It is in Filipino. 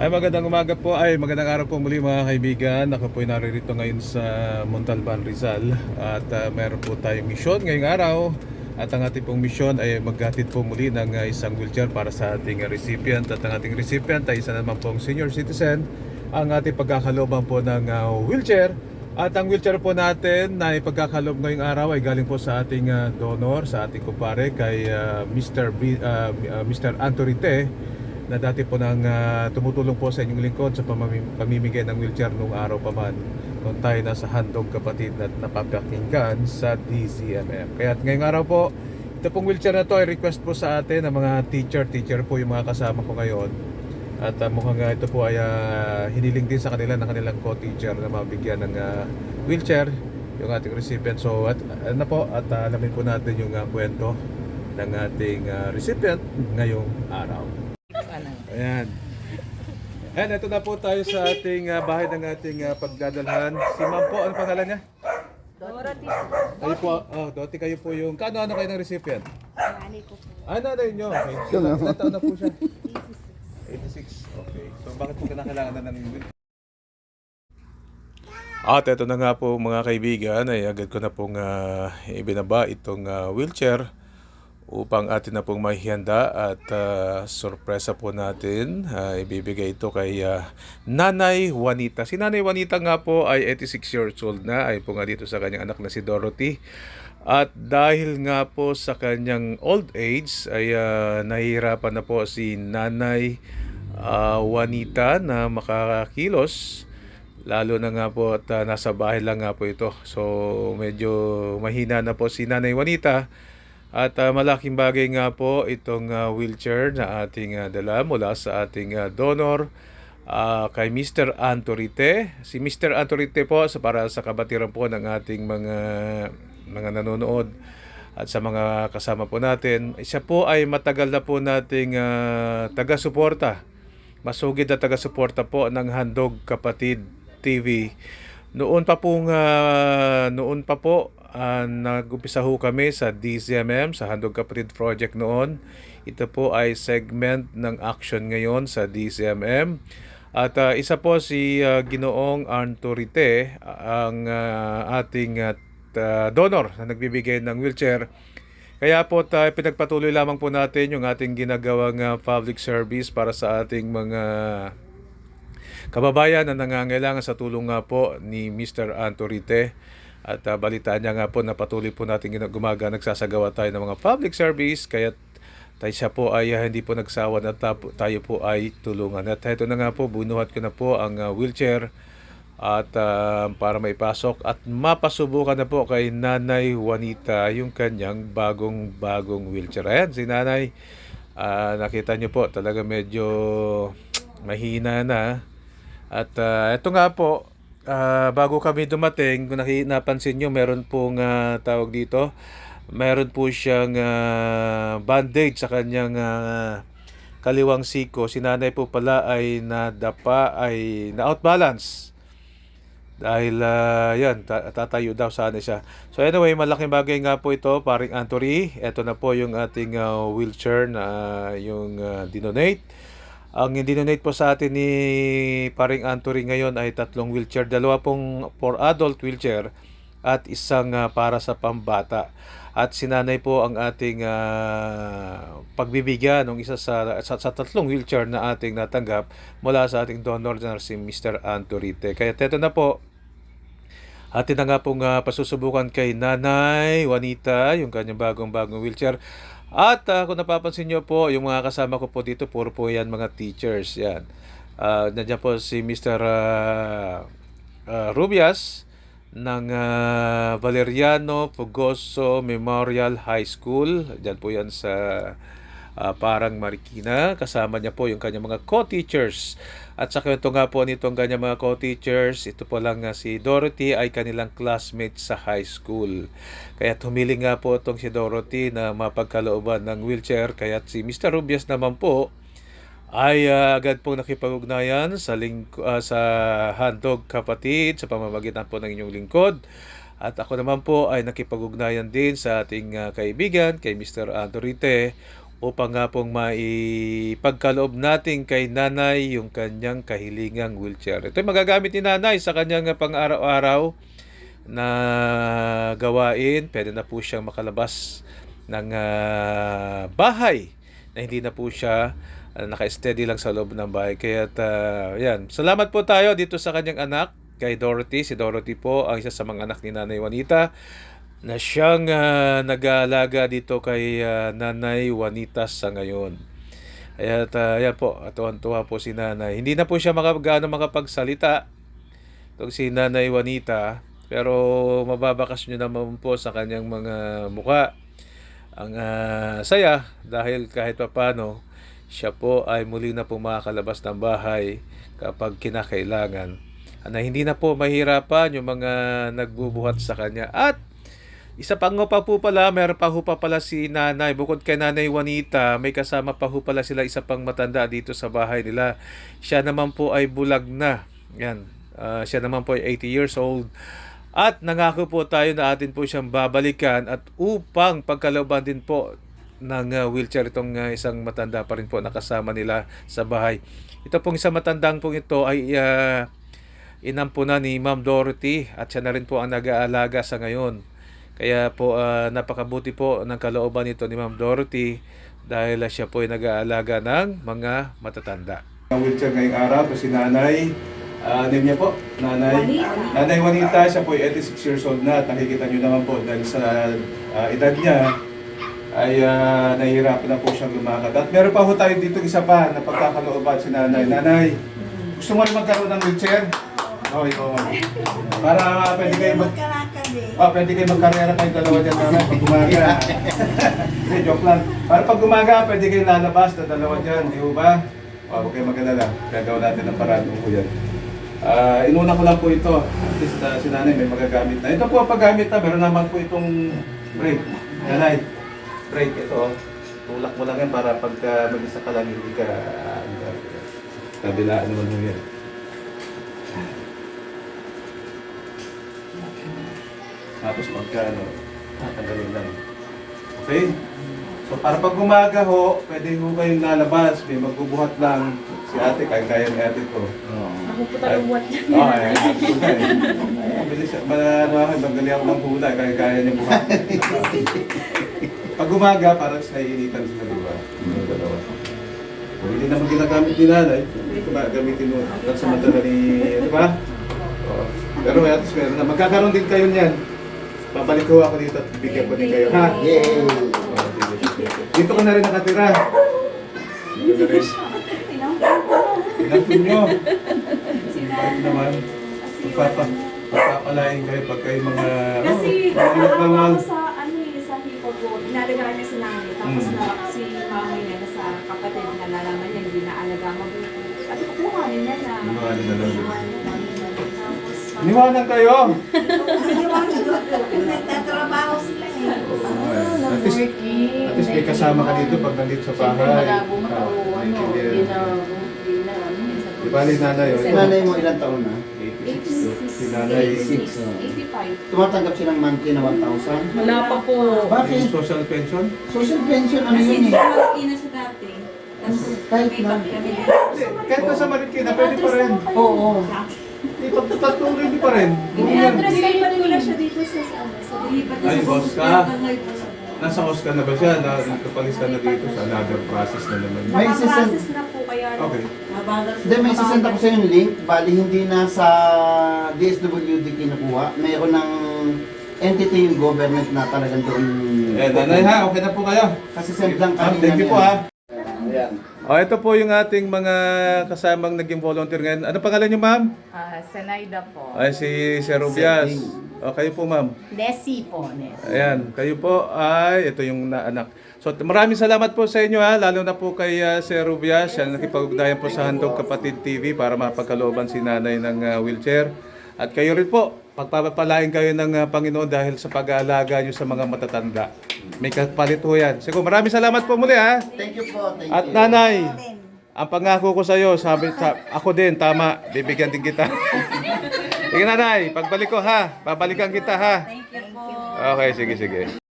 Ay magandang umaga po, ay magandang araw po muli mga kaibigan. Ako po ay naririto ngayon sa Montalban, Rizal at uh, meron po tayong misyon ngayong araw. At ang ating pong misyon ay maghatid po muli ng uh, isang wheelchair para sa ating recipient. At ang ating recipient ay isa naman pong senior citizen. Ang ating pagkakalooban po ng uh, wheelchair. At ang wheelchair po natin na ipagkakaloob ngayong araw ay galing po sa ating uh, donor, sa ating kumpare kay uh, Mr. B, uh, Mr. Antorite na dati po nang ah, tumutulong po sa inyong lingkod sa pamimigay ng wheelchair nung araw pa man nung tayo nasa handog kapatid at napapakinggan sa DZMM. Kaya at ngayong araw po, ito pong wheelchair na to ay request po sa atin ng mga teacher, teacher po yung mga kasama ko ngayon. At ah, mukhang ah, ito po ay ah, hiniling din sa kanila ng kanilang co-teacher na mabigyan ng ah, wheelchair yung ating recipient. So at ano po at ah, alamin po natin yung ah, kwento ng ating ah, recipient ngayong araw. Ayan. Ayan, ito na po tayo sa ating ah, bahay ng ating ah, pagdadalhan. Si ma'am po, ano pangalan niya? Dorothy, Kayo po, oh, Doti, kayo po yung, kano ano kayo ng recipient? nanay ko po. Ah, nanay niyo. Okay. Ilan ilan taon na po siya? 86. Okay. So, bakit po kinakailangan na ng At ito na nga po mga kaibigan ay agad ko na pong ah, ibinaba itong ah, wheelchair upang atin na pong mahihanda at ah, sorpresa po natin. Ah, ibibigay ito kay ah, Nanay Juanita. Si Nanay Juanita nga po ay 86 years old na. Ay po nga dito sa kanyang anak na si Dorothy. At dahil nga po sa kanyang old age ay ah, nahihirapan na po si Nanay ah, Juanita na makakilos. Lalo na nga po at ah, nasa bahay lang nga po ito. So medyo mahina na po si Nanay Juanita. At ah, malaking bagay nga po itong ah, wheelchair na ating ah, dala mula sa ating ah, donor ah, kay Mr. Antorite. Si Mr. Antorite po sa para sa kabatiran po ng ating mga mga nanonood at sa mga kasama po natin. Siya po ay matagal na po nating ah, taga-suporta. Masugid na taga-suporta po ng Handog Kapatid TV. Noon pa po noon pa po ah, nag-umpisa ho kami sa DZMM sa Handog Kapatid Project noon. Ito po ay segment ng action ngayon sa DZMM. At ah, isa po si ah, Ginoong Antorite ang ah, ating at ah, donor na nagbibigay ng wheelchair. Kaya po tayo pinagpatuloy lamang po natin yung ating ginagawang ah, public service para sa ating mga kababayan na nangangailangan sa tulong nga po ni Mr. Antorite. At ah, balitaan niya nga po na patuloy po natin gumaga, nagsasagawa tayo ng mga public service. Kaya tayo siya po ay ah, hindi po nagsawa na tapo- tayo po ay tulungan. At ito na nga po, bunuhat ko na po ang ah, wheelchair at ah, para maipasok at mapasubukan na po kay Nanay Juanita yung kanyang bagong bagong wheelchair. Ayan, si Nanay, ah, nakita niyo po talaga medyo mahina na. At ah, ito nga po, ah, bago kami dumating, kung napansin nyo, meron pong ah, tawag dito, meron po siyang ah, bandage sa kanyang ah, kaliwang siko. Si nanay po pala ay nadapa, ay na-outbalance. Dahil ah, yan, ta- tatayo daw sana siya. So anyway, malaking bagay nga po ito, paring Anthony. Ito na po yung ating ah, wheelchair na ah, yung ah, dinonate. Ang dinonate po sa atin ni paring Anthony ngayon ay tatlong wheelchair. Dalawa pong for adult wheelchair at isang ah, para sa pambata. At sinanay po ang ating ah, pagbibigyan ng isa sa, sa, sa tatlong wheelchair na ating natanggap mula sa ating donor na si Mr. Antorite. Kaya teto na po, Atin na nga pong ah, pasusubukan kay Nanay Juanita, yung kanyang bagong-bagong wheelchair. At ah, kung napapansin nyo po, yung mga kasama ko po dito, puro po yan mga teachers. Yan. Ah, nandiyan po si Mr. ah, ah, Rubias ng ah, Valeriano Pugoso Memorial High School. Diyan po yan sa ah, Parang Marikina. Kasama niya po yung kanyang mga co-teachers. At sa kwento nga po nitong kanyang mga co-teachers, ito po lang nga si Dorothy ay kanilang classmate sa high school. Kaya humiling nga po itong si Dorothy na mapagkalooban ng wheelchair. Kaya si Mr. Rubias naman po ay ah, agad pong nakipag-ugnayan sa, ling- ah, sa handog kapatid sa pamamagitan po ng inyong lingkod. At ako naman po ay nakipag-ugnayan din sa ating ah, kaibigan, kay Mr. Andorite, upang nga pong maipagkaloob natin kay nanay yung kanyang kahilingang wheelchair. Ito magagamit ni nanay sa kanyang uh, pang-araw-araw na gawain. Pwede na po siyang makalabas ng ah, bahay na hindi na po siya ah, naka-steady lang sa loob ng bahay. Kaya yan. Salamat po tayo dito sa kanyang anak kay Dorothy. Si Dorothy po ang isa sa mga anak ni Nanay Juanita na siyang ah, nag-aalaga dito kay ah, Nanay Juanita sa ngayon. Kaya uh, yan po, atuwan-tuwa po si Nanay. Hindi na po siya makagaano makapagsalita itong si Nanay Juanita pero mababakas nyo naman po sa kanyang mga muka ang ah, saya dahil kahit papano siya po ay muli na po ng bahay kapag kinakailangan na hindi na po mahirapan yung mga nagbubuhat sa kanya at isa pa nga pa po pala, meron pa ho pa pala si nanay. Bukod kay nanay Juanita, may kasama pa ho pala sila isa pang matanda dito sa bahay nila. Siya naman po ay bulag na. Yan. Ah, siya naman po ay 80 years old. At nangako po tayo na atin po siyang babalikan at upang pagkalooban din po ng ah, wheelchair itong ah, isang matanda pa rin po nakasama nila sa bahay. Ito pong isang matandang pong ito ay ah, inampo na ni Ma'am Dorothy at siya na rin po ang nag-aalaga sa ngayon. Kaya po ah, napakabuti po ng kalooban nito ni Ma'am Dorothy dahil ah, siya po ay nag-aalaga ng mga matatanda. Ang wheelchair ngayong araw po si Nanay, uh, name niya po, Nanay Juanita. Nanay Juanita, siya po ay 86 years old na at nakikita niyo naman po dahil sa ah, edad niya ay ah, nahihirapan na po siyang lumakad. At meron pa po tayo dito isa pa na pagkakalooban si Nanay. Nanay, gusto mo rin magkaroon ng wheelchair? Oo, ikaw. Para pwede kayo mag... Oh, pwede kayo magkarera kayong dalawa dyan nanay pag umaga. Hindi, joke lang. Para pag umaga, pwede kayo lalabas na dalawa dyan, di ba? Oh, huwag kayo mag-alala. Gagawa natin ng paraan po yan. Ah, inuna ko lang po ito. At least ah, si nanay may magagamit na. Ito po ang paggamit na. Meron naman po itong brake. Nanay, brake ito. oh. Tulak mo lang yan para pagka mag-isa ka lang, hindi ka... Uh, kabilaan naman mo yan. Tapos pagka ano, tatanggalin lang. Okay? So para pag umaga ho, pwede ho kayong lalabas, may magbubuhat lang. Si ate, kaya-kaya ni ate ko. Ako po talagang what Oo, ay, ay, bilis, ano ako, magaling ako ng hula, kaya-kaya niya buhat. pag umaga, parang naiinitan sila, di ba? Yung dalawa. Kung hindi naman ginagamit ni nanay, hindi ko gamitin mo. At sa madala ni, di ba? Pero at least meron na. Magkakaroon din kayo niyan. Babalik ko ako dito at bigyan ko din kayo, ha? Yay! Dito ka na rin nakatira. Dito na rin. Inampun nyo. Bakit naman? Pagpapa, pagpapalain kayo pag kayo mga... Kasi oh, mga naawa lamang. ko sa ano eh, sa hipag ko, inalagaan niya si nanay. Tapos Mm. na si mama niya na sa kapatid na nalaman niya, hindi na alaga mabuti. Sabi ko, kuhanin niya na. Iwanan na lang. Iniwanan kayo! nagtatrabaho sila eh. At least, at least may kasama ka dito pag nandito sa bahay. malabo mo Ah, ano, di na, na, ano, minsan Di ba ni nanay? oh, Si nanay mo ilang taon na? 86. Si nanay, 86, oh. 85. Tumatanggap silang monthly na 1,000? Wala pa po. Bakit? social pension? Social pension ano Kasi yun eh? malaki na siya dati. Tapos, Kahit na. kahit nasa Marikina, pwede pa rin. Oo. Di, pagtatatlong rin pa rin. Ini-address kayo pa rin siya dito sa ano, sa dilipat Ay, boss ka? Nasa Oscar na ba siya? Na, nagkapalis ka na dito sa another process na naman. May sisend- Nakaprocess na po kaya Okay. mabagal. Hindi, may sisend ako sa yung link. Bali, hindi na sa DSWD kinukuha. Mayroon ng entity yung government na talagang doon. Eh, nanay ha, okay na po kayo. Kasi send lang kanina thank you po ha. O, ito po yung ating mga kasamang naging volunteer ngayon. Ano pangalan niyo, ma'am? Ah, Senaida po. Ay, si Sir Rubias. O, kayo po, ma'am. Nessie po, Nessie. Ayan, kayo po ay, ito yung naanak. So, t- maraming salamat po sa inyo ha, lalo na po kay uh, Sir Rubias, siya nakipag-ugnayan po sa Handog Kapatid TV para mapagkalooban si nanay ng ah, wheelchair. At kayo rin po, pagpapalain kayo ng ah, Panginoon dahil sa pag-aalaga nyo sa mga matatanda. May kapalit ho yan. Sige, maraming salamat po muli ha. Thank you po. Thank At you. nanay, ang pangako ko sa iyo, sabi sa, ako din tama, bibigyan din kita. Sige nanay, pagbalik ko ha, babalikan kita ha. Thank you po. Okay, sige sige.